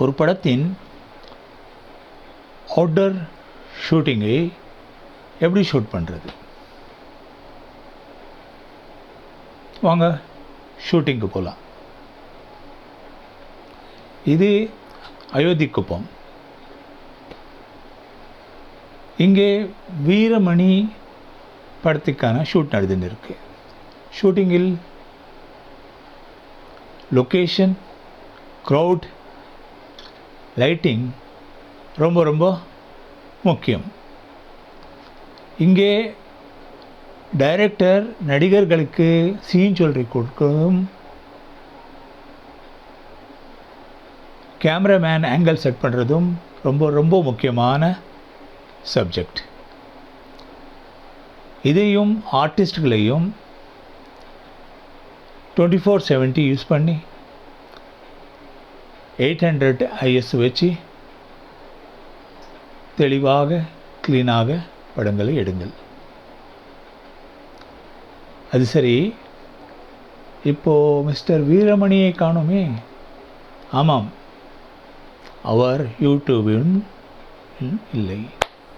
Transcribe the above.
ஒரு படத்தின் அவுட்டர் ஷூட்டிங்கை எப்படி ஷூட் பண்ணுறது வாங்க ஷூட்டிங்க்கு போகலாம் இது அயோத்தி குப்பம் இங்கே வீரமணி படத்துக்கான ஷூட் நடந்துன்னு இருக்கு. ஷூட்டிங்கில் லொக்கேஷன் க்ரௌட் லைட்டிங் ரொம்ப ரொம்ப முக்கியம். இங்கே டைரக்டர் நடிகர்களுக்கு சீன் சொல்லி கொடுக்கவும் கேமராமேன் ஆங்கிள் செட் பண்ணுறதும் ரொம்ப ரொம்ப முக்கியமான சப்ஜெக்ட் இதையும் ஆர்டிஸ்ட்களையும் டுவெண்ட்டி ஃபோர் செவன்ட்டி யூஸ் பண்ணி எயிட் ஹண்ட்ரட் ஐஎஸ் வச்சு தெளிவாக க்ளீனாக படங்களை எடுங்கள். அது சரி. இப்போது மிஸ்டர் வீரமணியை காணுமே. ஆமாம். அவர் யூடியூபில் இல்லை.